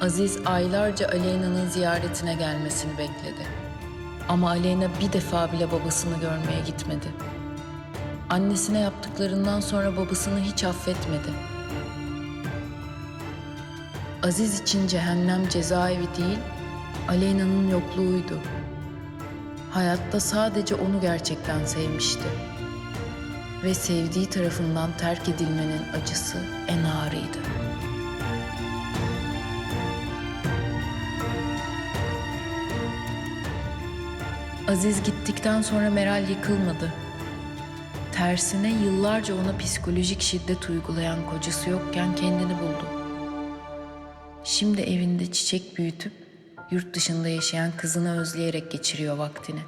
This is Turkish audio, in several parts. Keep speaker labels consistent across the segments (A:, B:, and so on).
A: Aziz aylarca Aleyna'nın ziyaretine gelmesini bekledi. Ama Aleyna bir defa bile babasını görmeye gitmedi. Annesine yaptıklarından sonra babasını hiç affetmedi. Aziz için cehennem cezaevi değil, Aleyna'nın yokluğuydu. Hayatta sadece onu gerçekten sevmişti. Ve sevdiği tarafından terk edilmenin acısı en ağırıydı. Aziz gittikten sonra Meral yıkılmadı. Tersine yıllarca ona psikolojik şiddet uygulayan kocası yokken kendini buldu. Şimdi evinde çiçek büyütüp yurt dışında yaşayan kızını özleyerek geçiriyor vaktini.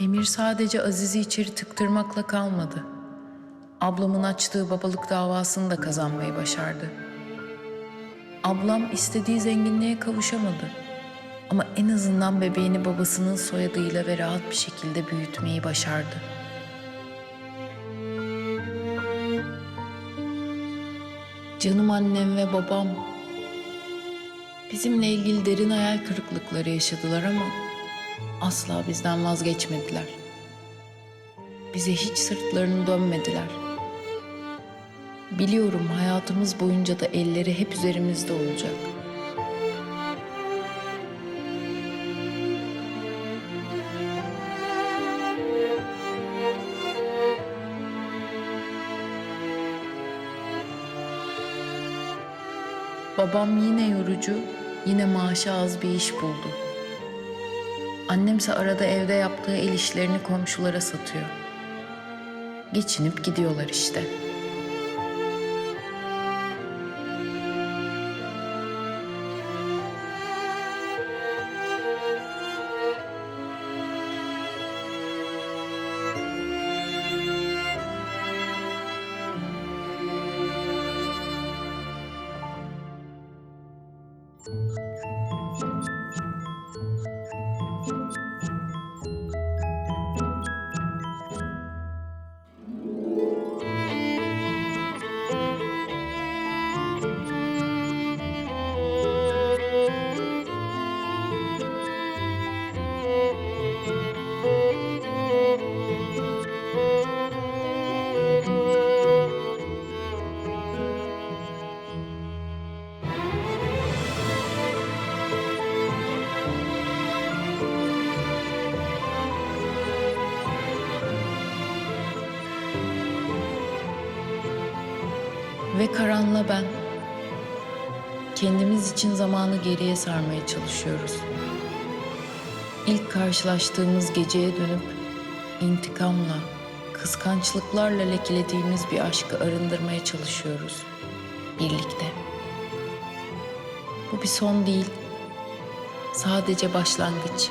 A: Emir sadece Aziz'i içeri tıktırmakla kalmadı. Ablamın açtığı babalık davasını da kazanmayı başardı. Ablam istediği zenginliğe kavuşamadı. Ama en azından bebeğini babasının soyadıyla ve rahat bir şekilde büyütmeyi başardı. Canım annem ve babam bizimle ilgili derin hayal kırıklıkları yaşadılar ama asla bizden vazgeçmediler. Bize hiç sırtlarını dönmediler. Biliyorum hayatımız boyunca da elleri hep üzerimizde olacak. Babam yine yorucu, yine maaşı az bir iş buldu. Annemse arada evde yaptığı el işlerini komşulara satıyor. Geçinip gidiyorlar işte. Ve Karan'la ben kendimiz için zamanı geriye sarmaya çalışıyoruz. İlk karşılaştığımız geceye dönüp intikamla, kıskançlıklarla lekelediğimiz bir aşkı arındırmaya çalışıyoruz birlikte. Bu bir son değil. Sadece başlangıç.